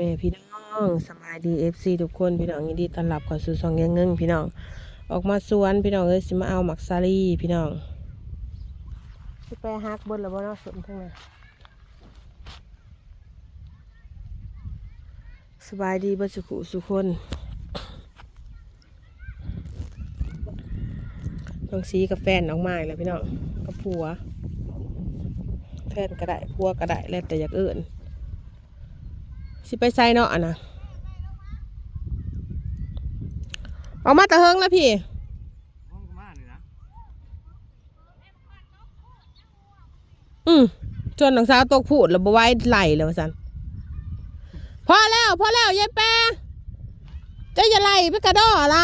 ม่พี่น้องสบายดีเอฟซีทุกคนพี่น้องยินดีต้อนรับเข้าสู่ช่องยังเงิงพี่น้อง ออกมาสวนพี่น้องเอ้ยสิมาเอาหมักซาลีพี่น้องสิไปฮักเบนแล้วบ่เนาะสวนทั้งนั้นสบายดีเบ่สุขุสุขคนน้องซีกับแฟนน้องไม้แล้วพี่น้องกับผัว แฟนก็ได้ผัวก็ได้แล้วแต่อยากเอื่น สิไปใส่เนาะอะนะออกมาแตะเฮิงแล้วพี่ห้องก็มาเลยนะอืมจนน้องสาวตกพูดแล้วบ่ไหว้ไหลแล้วว่าสันพอแล้วพอแล้วยายแปะเจะอย่าไหลไปกระดออะไร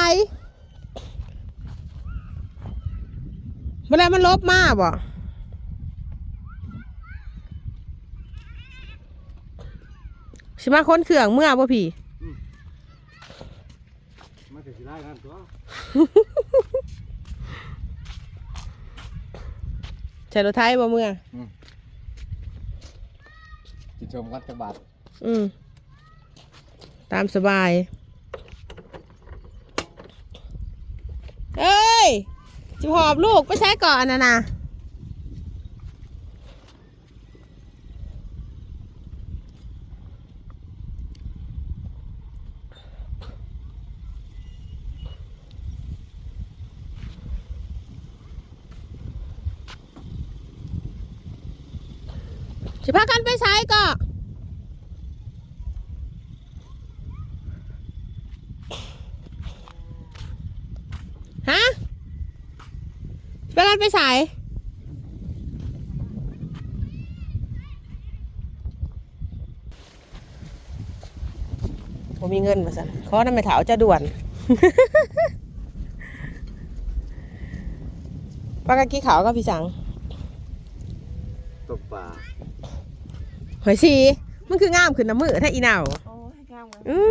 เวลามันลบมาบ่ สิมาค้นเครื่องเมื่อบ่พี่มาถึงสิได้กันตัวใช้รถไทยบ่เมื่อจิตชมวัดจังบาทอืมตามสบาย เอ้ยจิหอบลูกไปใช้ก่อนนะนะ พากันไปใช้ก่อนฮะไปกันไปใช้ผมมีเงินมาสั่นขอน้ำไม่ถาวจะด่วนปากกากี้ขาวก็พี่สัง ตกป่าหอยชีมันคืองามขึ้นน้ำมือถ้าอีเหนาโอ้ยงามเลยอื้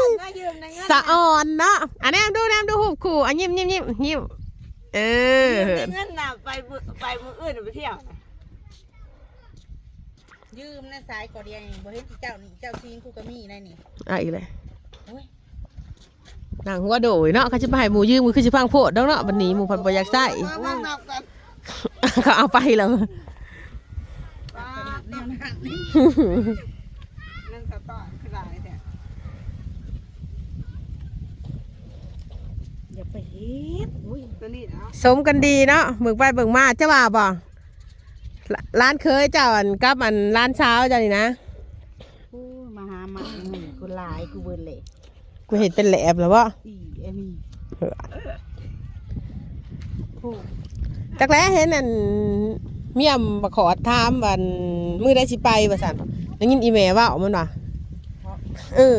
อน่ายืมในเงินสะอ่อนเนาะอันนี้ดูแนมดูหูบขู่อันยิ้มยิ้มยิ้มยิ้มเออยืมในเงินน่ะไปมือไปมืออื่นน่ะไปเที่ยวน่ะยืมในสายก่อเดียวนี่บ่เห็นที่เจ้านี่เจ้าทิ้งกูก็มีได้นี่อะอีกเลยโอ้ยนางหัวโดยเนาะเขาจะไปให้หมูยืมมือคือจะพังโพดเด้อเนาะบันนี้หมูพันบอยากใส่มาบ้างนับกัน เขาเอาไปแล้วป้า แนวหนักนี่เรื่องสตอคือหลายแต่อย่าไปเฮ็ดโอ้ยตัวนี้เนาะสมกันดีเนาะเบิกไปเบิกมาเจ้าว่าบ่ร้ร้านเคยเจ้าอันกับอันร้านเช้าเจ้านี่นะกูมาหาหมาหนึ่งกูหลายกูเบิ่นเลยกูเห็นเป็นแหลบแล้ววะอีอันนี้กูจักแล้เห็นอัน เมียมมาขอถามวันมือได้สิไปว่าสั่นได้ยินอีเมลว่ามันว่าเออ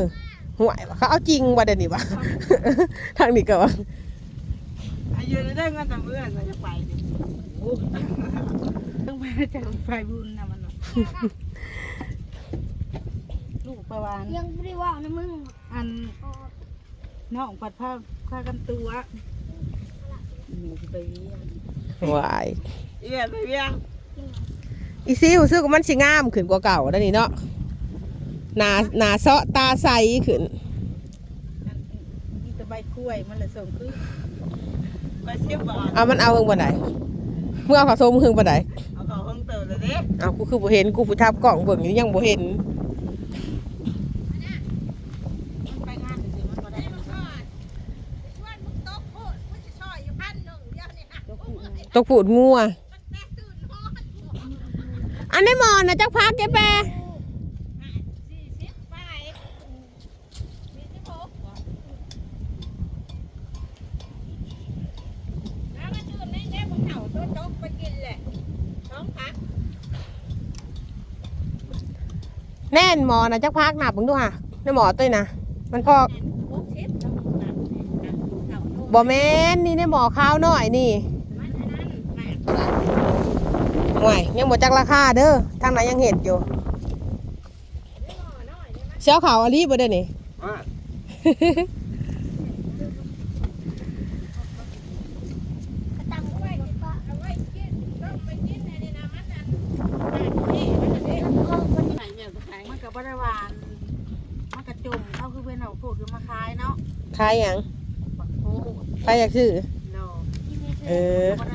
ห่วยว่าเขาเอาจริงว่าเดี๋ยวนี้วะทางนี้ก็ว่าอายุได้เงินแต่เมื่อเราจะไปดิต้องไปจากไฟบุญนะมันน่ะลูกประวานยังไม่ได้ว่านะมึงอันน้องปัดผ้าผ้ากันตัวมีสิไปเวียนวายเอียไปเบี้ยงอีซี่หูซื้อก็มันสิงามขึ้นกว่าเก่าแล้วนี่เนาะหนาหนาเซาะตาใสขึ้นอันมีแตะใบกล้วยมันเลยส่งคือไปเสียบาทเอามันเอาเพิ่งปันไดเมื่อเอาเขาโซมเพิ่งปันไดเอาเขาเพิ่งเติมเลยเด้เอากูคือบ่เห็นกูผู้ทับกล่องเบิ่งอยู่ยังบ่เห็นมันไปงานสิมันบ่ได้มันก็ยกหูไง ตกปูดงัวอันนี้หมอนนะจักพักแกแปแน่นหมอนะจักพักหนับมึงดูค่ะในหมอตัวนะมันพอกบ่แม่นนี่ในหมอข้าวหน่อยนี่ ห่วยยังบ่จักราคาเด้อทางไหนยังเห็ดอยู่เสียวขาวอลีบ่เด้อนี่มาตังไว้ดีกว่ามันก็บ่ได้หวานกระจุ่มเขาคือเป็นเอาพูดคือมาขายเนาะขายหยังบักโอ้ใครอยากซื้อโลเออบ่ได้หวาน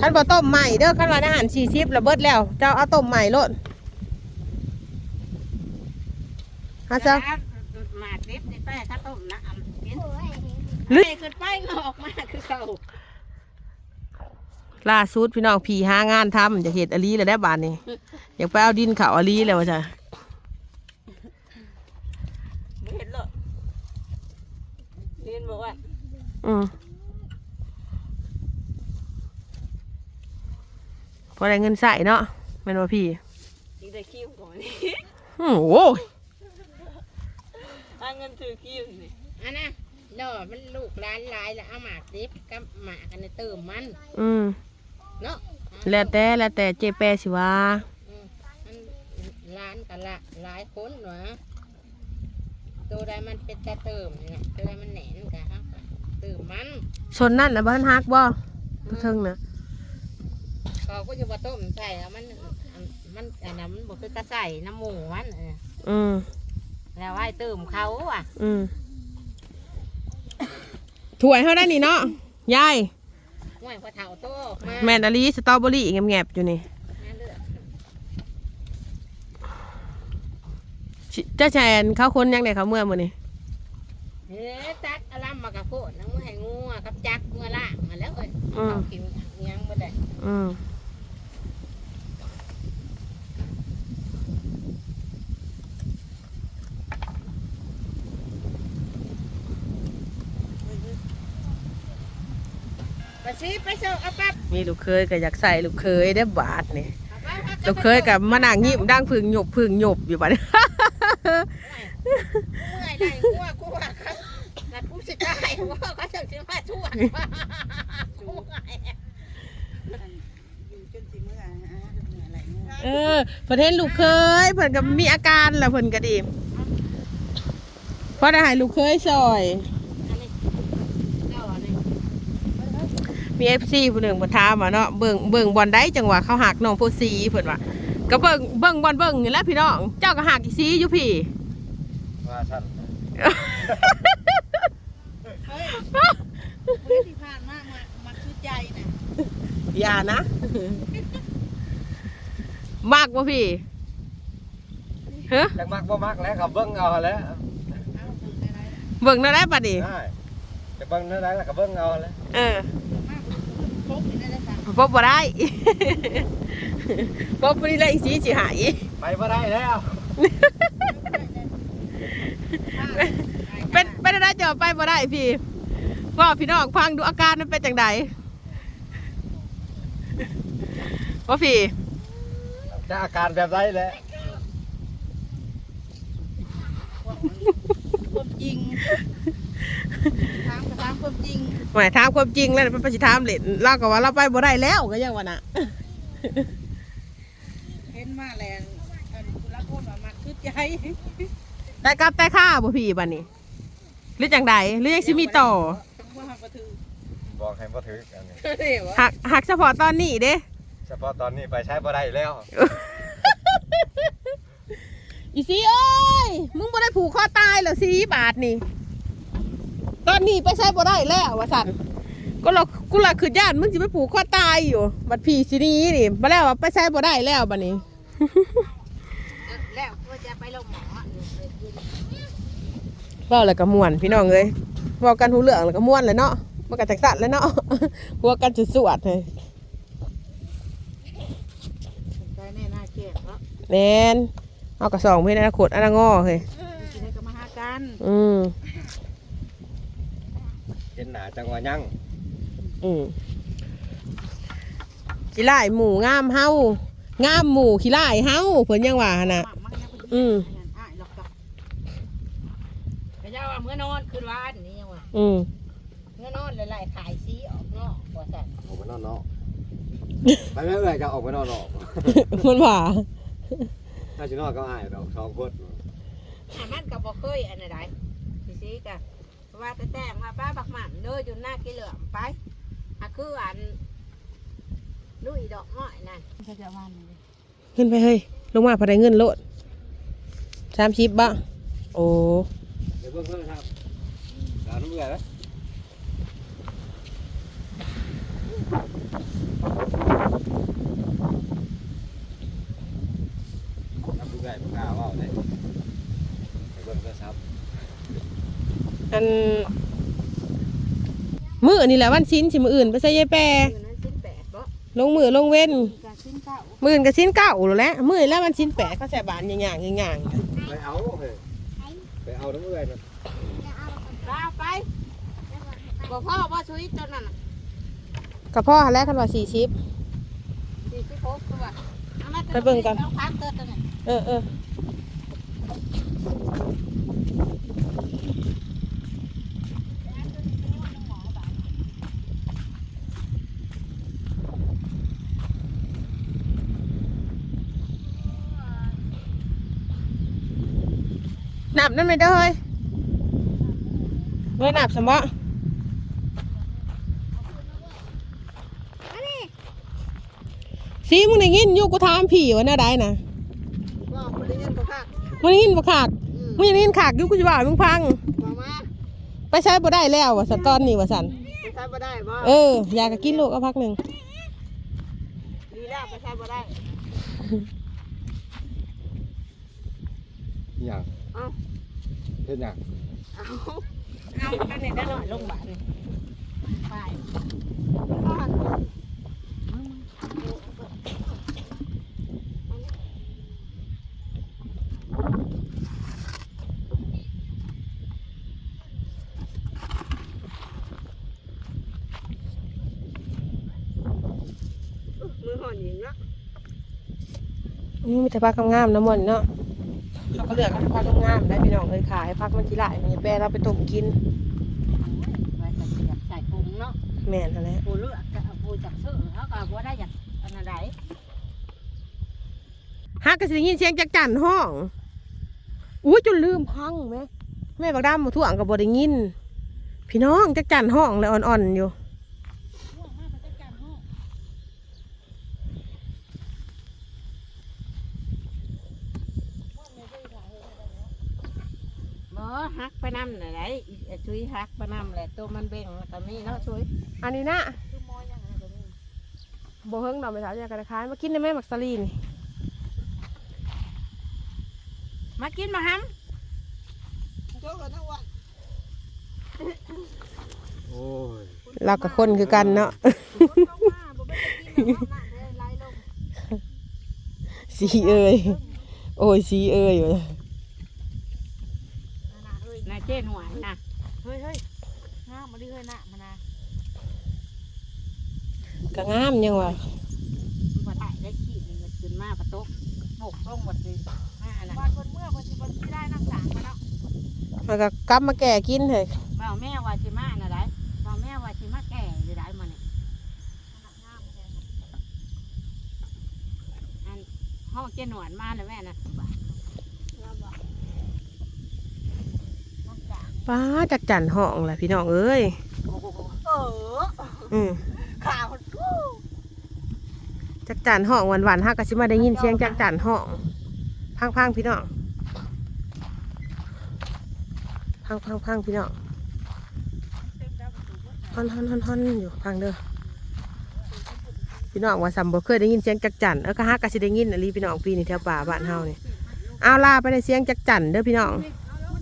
คันบ่ต้มใหม่เด้อคันว่าอาหาร40แล้วเบิดแล้ว เจ้าเอาต้มใหม่โลดฮะจ้าหมาดเล็บในแป้ข้าวต้มนะอ่ำกินโอ้ยลึกไปขึ้นไปก็ออกมาคือเขาล่าสุดพี่น้องพี่หางานทำจะเฮ็ดอลีแล้วได้บาดนี้อยากไปเอาดินเขาอลีแล้วว่าจ้ะไม่เห็นหรอกยืนบอกว่าอืม พอได้เงินใส่เนาะแม่นว่าพี่อีกได้คิวก่อนนี่อื้อโอ้ยเอาเงินถือคิวนี่อันนะดอมันลูกร้านหลายแล้วเอาหมากดิบกับหมากกันในเติมมัน อืมเนาะแล้วแต่แล้วแต่เจแปสิว่าอืมมันร้านกันละหลายคนหวะตัวใดมันเป็นแต่เติมนี่นะตัวใดมันแหนนกันครับเติมมันชนนั่นนะบ้านฮักบ่ผู้เทิงนะ เขาก็จะว่าต้มใส่แล้วมันมันอันนั้นมันบอกคือกระใส่น้ำหมูมันเอออืมแล้วไอ้เติมเขาอะอืมถ้วยเท่าได้นี่เนาะยายห่วยพอเท่าโตออกมาแมนอลีสตรอเบอรี่แงบๆอยู่นี่นั่นเด้อชิเจ้าแชนเข้าคนยังไงเขาเมื่อมื้อนี่เฮ้ยจักอลัมมากระโคดน้ำให้งูอะกับจักเมื่อล่างมาแล้วเอ้ยอืมเขากินยังไม่ได้อืม สิไปส่งเอาปั๊บมีลูกเคยก็อยากใส่ลูกเคยได้อบาทนี่เอาปั๊บอาลูกเคยกับมานั่งยิ้มดังพึ่งหยบพึ่งหยบอยู่บัดนี้เมื่อยได้งัวกูว่าเขานัดผู้สิได้ว่าเขาจะสิมาช่วยช่วยอยู่จนสิเมื่ออะเมื่ออะไรเมื่อเออเพิ่นเห็นลูกเคยเพิ่นก็มีอาการแล้วเพิ่นก็ดีพอได้ให้ลูกเคยซอย อันนี้เจ้าอันนี้ มีเอฟซีผู้หนึ่งมาถามว่าเนาะเบิ่งเบิ่งบอลได้จังหวะเขาหักน้องโพสีเพิ่นว่าก็เบิ่งเบิ่งบอลเบิ่งนี่แหละพี่น้องเจ้าก็หักอีซีอยู่พี่ว่าฉันเฮ้ยเมื่อที่ผ่านมามามาคือใจน่ะอย่านะ มากบ่พี่เฮ้จังมักบ่มักแล้วกับเบิ่งเอาแล้วเอาถึงอะไรน่ะเบิ่งได้ได้บัดนี้ได้จะเบิ่งเท่าไรแล้วกับเบิ่งเอาแล้ว เออ มากพกนี่ได้สั่ง พบบ่ได้ พบบ่ได้เลยอีซีสิหายไปบ่ได้แล้ว เป็นเป็นอะไรจะไปบ่ได้พี่ว่าพี่น้องฟังดูอาการมันเป็นจังไดว่าพี่จะอาการแบบไรแหละความจริงถามก็ถามความจริงหมายถามความจริงแล้วเป็นประชิถามเล่นเราก็ว่าเราไปบ่ได้แล้วก็ยังว่าน่ะเห็นมาแล้วอันคุณละคนว่ามาคือใจได้กลับแต่ค่าบ่พี่บัดนี้หรือจังใดหรือยังสิมีต่อต้องว่าหักกระถือบอกให้บ่ถือกันนี่เดี๋ยวหักหักเฉพาะตอนนี้เด้เฉพาะตอนนี้ไปใช้บ่ได้แล้ว อีสีเอ้ยมึงบ่ได้ผูกคอตายเหรอสีบาทนี่ ตอนนี้ไปใช้บ่ได้แล้วว่าสันก็เรากูละคือญาติมึงสิไปผูกคอตายอยู่ บัดพี่สิหนี้นี่มาแล้วว่าไปใช้บ่ได้แล้วบัดนี้ แล้วก็จะไปลงหมอเลยกินเว้าแล้วก็ม่วนพี่น้องเอ้ยเว้ากันหูเรื่องแล้วก็ม่วนเลยเนาะมันก็จักสันแล้วเนาะหัวกันจุดสวดเลยใจแน่น่าเกลียดเนาะแม่นเอากระสองเพื่อนอนาคตอนางอเฮ้ยกินให้ก็มาหากัน อืมเห็ นหน้าจังว่ายังอืมขี้ไล่หมูงามเฮางามหมูขี้ไล่เฮาเพิ่นยังว่าหั่นน่ะหมักมันยังเป็นอืมอะหลอกกับพระเจ้าว่าเมื่อนอนคืนวานนี่ยังว่าอืมเมื่อนอนเลยไล่ขายซีออกนอกบ่สั่นออกไปนอกนอกไปแม่เอ้ยจะออกไปนอกนอกมันว่าถ้าสินอกก็อายดอกสองคนอะมันก็บ่เคยอันใดสิซีกะ ว่าแต่แต่งมาป้าบักหมันเด้ออยู่หน้ากิเหลือมไปอะคืออันลุยดอกง่อยนั่นเขาจะวันเลยขึ้นไปเฮ้ยลงมาพอได้เงินโลดสามชิปบ่บโอ้ เดี๋ยวเพิ่งโทรศัพท์หลานน้ำเกลือแล้วน้ำเบื่อปากกาว่าเลยเดี๋ยวเบิ่งโทรศัพท์ อันมือนี่แหละวันชิ้นสิมืออื่นไปใส่ยายแปรอยู่นั้นสิ้นแปดบ่ลงมือลงเว้นกาสิ้นเก้ามืออื่นกับชิ้นเก้าแล้วแหละมือแล้ววันชิ้นแปดเขาใส่บานอย่างอย่างอย่างอย่างไปเอาเฮ้ยไปเอาน้ำเบื่อนะจะเอาลาไปบ่พ่อบ่ช่วยตัวนั้นน่ะกับพ่อแล้วคันว่าสี่สิบสี่สิบหกตัวอามาตัวไปเบิ่งกันอาพักตัวตัวนี้เออเออ หนับนั่นไม่ได้เฮ้ยเฮ้ยหนับสมะสีมึงได้ยินอยู่กูถามผีว่าหน้าได้นะบ่บ่ได้ยินบ่คักมึงได้ยินบ่ขากอืมมึงยังได้ยินขากอยู่กูจะบอกให้มึงพังบ่มาไปใช้บ่ได้แล้วว่ะสันตอนนี้ว่ะสันไปใช้บ่ได้บ่เอออยากจะกินลูกเอาพักหนึ่งดีแล้วไปใช้บ่ได้ อหย่างเอ้า เฮ็ดหยังเอาเอาอันนี้ได้หน่อยลงบาทนี่ไปเอาหันมือห่อนหญิงเนาะนี่มีแต่พักงามๆนะมันเนาะเขา ก็เลือกเอาพักงามๆได้พี่น้องเลยขายพักมันกี่หลายมีแปรเราไปต้มกินไว้ใส่เสียบใส่ถุงเนาะแม่นนั่นแหละผู้เลือกก็เอาผู้จักซื้อเขาก็บ่ได้อยากอันนั้นใดฮักก็สิได้ยินเสียงจักจั่นห้องอู้จนลืมพังแม่แม่บักดำบ่ถ่วงก็บ่ได้ยิน พี่น้องจักจั่นห้องเลยอ่อนๆอยู่ บ่ ฮักไปนำน่ะได้อีไอ้ชุยฮักไปนำแหละตัวมันเบ่งแล้วก็มีเนาะชุยอันนี้นะบ่เฮิงดอกไม้สาวอยากกระคายมากินได้ไหมมักสลีนี่มากินมาฮัมโอ้ยเรากับคนคือกันเนาะสีเอ้ยโอ้ยสีเอ้ยว่ะน่า เจ๊หน่วยนะเฮ้ยเฮ้ยน้ามาดิเฮ้ยน้ามานะก็งามยังวะบ่ได้ได้ขี้นี่มันขึ้นมาประตูบกลงหมดเลยมาอันน่ะบ้านคนเมื่อคนสิคนที่ได้น้ำสางมาแล้วมันก็กลับมาแก่กินเถอะเว้าแม่ว่าสิมาน่ะได้เว้าแม่ว่าสิมาแก่อยู่ได้มื้อนี้อันห้องเจ๊หนวดมาแล้วแม่น่ะ ป้าจักจันห้องแหละพี่น้องเอ้ยเอออืมข่าวจักจันห้องวันวันๆฮักก็สิมาได้ยินเสียงจักจันห้องพังพังๆพี่น้องพังพังพังๆพี่น้องฮอนฮอนฮอนฮอนอยู่พังเด้อพี่น้องว่าสัมบ่เคยได้ยินเสียงจักจันเออก็ฮักก็สิได้ยินอะลีพี่น้องปีนี้แถวป่าบ้านเฮานี่เอาลาไปได้เสียงจักจันเด้อพี่น้องม